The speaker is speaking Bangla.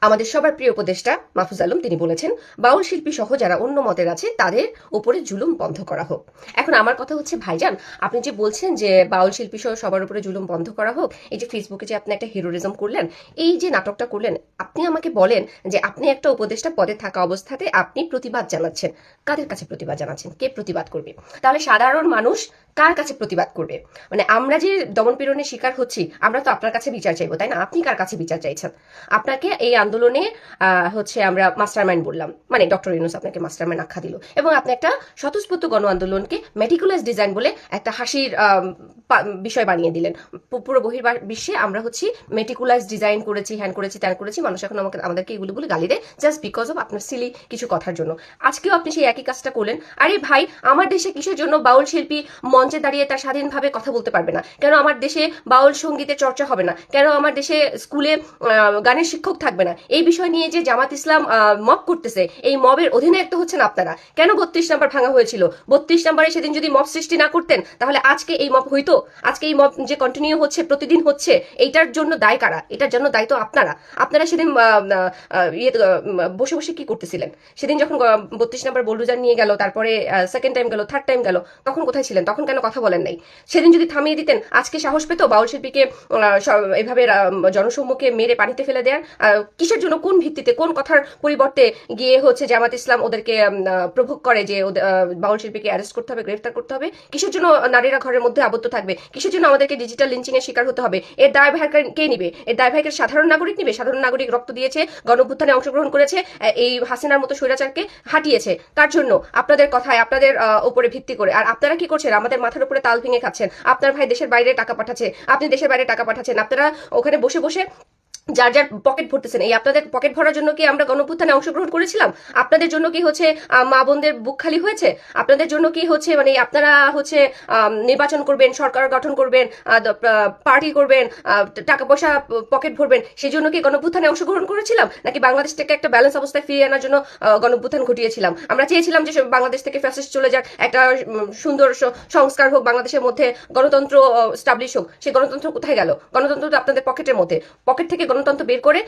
আমাদের সবার প্রিয় উপদেষ্টা মাহফুজ আলম তিনি বলেছেন, বাউল শিল্পী সহ যারা অন্য মতের আছে, তাদের উপরে জুলুম বন্ধ করা হোক। এখন আমার কথা হচ্ছে, ভাইজান, আপনি যে বলছেন যে বাউল শিল্পী সহ সবার উপরে জুলুম বন্ধ করা হোক, এই যে ফেসবুকে যে আপনি একটা হিরোরিজম করলেন, এই যে নাটকটা করলেন, আপনি আমাকে বলেন যে আপনি একটা উপদেষ্টা পদে থাকা অবস্থাতে আপনি প্রতিবাদ জানাচ্ছেন। কাদের কাছে প্রতিবাদ জানাচ্ছেন? কে প্রতিবাদ করবে? তাহলে সাধারণ মানুষ কার কাছে প্রতিবাদ করবে? মানে আমরা যে দমন দমনপীড়নের শিকার হচ্ছি, আমরা তো আপনার কাছে বিচার চাইব, তাই না? আপনি কার কাছে বিচার চাইছেন? আপনাকে এই আন্দোলনে হচ্ছে আমরা মাস্টারমাইন্ড বললাম। মানে ডক্টর ইউনুস আপনাকে মাস্টারমাইন্ড আখ্যা দিল। এবং আপনি একটা স্বতঃস্ফূর্ত গণ আন্দোলনকে মেটিকুলাস ডিজাইন বলে একটা হাসির বিষয় বানিয়ে দিলেন। পুরো বহির বিশ্বে আমরা হচ্ছি মেটিকুলাস ডিজাইন করেছি হ্যান করেছি, ত্যান করেছি। মানুষ এখন আমাকে, আমাদেরকে এগুলো বলে গালি দেয় জাস্ট বিকজ অফ আপনার সিলি কিছু কথার জন্য। আজকেও আপনি সেই একই কাজটা করলেন। আরে ভাই, আমার দেশে কিসের জন্য বাউল শিল্পী মঞ্চে দাঁড়িয়ে তার স্বাধীনভাবে কথা বলতে পারবে না। কেন আমার দেশে বাউল সঙ্গীতের চর্চা হবে না? কেন আমার দেশে স্কুলে গানের শিক্ষক থাকবে না? এই বিষয় নিয়ে যে জামাত ইসলাম মব করতেছে, এই মবের অধিনায়ক তো হচ্ছেন আপনারা। কেন বত্রিশ নাম্বার ভাঙা হয়েছিল? বত্রিশ নাম্বারে সেদিন যদি মব সৃষ্টি না করতেন, তাহলে আজকে এই মব হইতো? আজকে এই মব যে কন্টিনিউ হচ্ছে, প্রতিদিন হচ্ছে, এইটার জন্য দায় কারা? এটার জন্য দায়িত্ব আপনারা। আপনারা সেদিন ইয়ে বসে বসে কি করতেছিলেন? সেদিন যখন বত্রিশ নাম্বার বল্লুজান নিয়ে গেল, তারপরে সেকেন্ড টাইম গেল থার্ড টাইম গেল, তখন কোথায় ছিলেন? তখন কেন কথা বলেন নাই? সেদিন যদি থামিয়ে দিতেন, আজকে সাহস পেত বাউল শিল্পীকে এভাবে জনসম্মুখে মেরে পানিতে ফেলে দেওয়ার কিসের জন্য, কোন ভিত্তিতে, কোন কথার পরিবর্তে গিয়ে হচ্ছে জামাত ইসলাম ওদেরকে প্রভোগ করে যে বাউল শিল্পীকে অ্যারেস্ট করতে হবে, গ্রেফতার করতে হবে? কিসের জন্য নারীরা ঘরের মধ্যে আবদ্ধ থাকবে? কিসের জন্য আমাদেরকে ডিজিটাল লিঞ্চিং এর শিকার হতে হবে? এর দায়ভার কে- কে নিবে? এর দায়ভারকে সাধারণ নাগরিক নিবে? সাধারণ নাগরিক রক্ত দিয়েছে, গণভ্যুত্থানে অংশগ্রহণ করেছে এই হাসিনার মতো স্বৈরাচারকে হাঁটিয়েছে। তার জন্য? আপনাদের কথায়, আপনাদের উপরে ভিত্তি করে। আর আপনারা কি করছেন? আমাদের মাথার উপরে তাল ভেঙে খাচ্ছেন। আপনার ভাই দেশের বাইরে টাকা পাঠাচ্ছে। আপনি দেশের বাইরে টাকা পাঠাচ্ছেন। আপনারা ওখানে বসে বসে যার যার পকেট ভরতেছেন। এই আপনাদের পকেট ভরার জন্য কি আমরা গণপুত্থানে অংশগ্রহণ করেছিলাম? আপনাদের জন্য কি হচ্ছে মা বোনদের বুক খালি হয়েছে? আপনাদের জন্য কি হচ্ছে মানে আপনারা হচ্ছে নির্বাচন করবেন, সরকার গঠন করবেন পার্টি করবেন টাকা পয়সা পকেট ভরবেন, সেই জন্য কি গণপুত্থানে অংশগ্রহণ করেছিলাম? নাকি বাংলাদেশ থেকে একটা ব্যালেন্স অবস্থায় ফিরিয়ে আনার জন্য গণপুত্থান ঘটিয়েছিলাম? আমরা চেয়েছিলাম যে বাংলাদেশ থেকে ফ্যাসিস্ট চলে যাক, একটা সুন্দর সংস্কার হোক, বাংলাদেশের মধ্যে গণতন্ত্র স্টাবলিশ হোক। সেই গণতন্ত্র কোথায় গেল? গণতন্ত্র তো আপনাদের পকেটের মধ্যে। পকেট থেকে গণতন্ত্র বের করে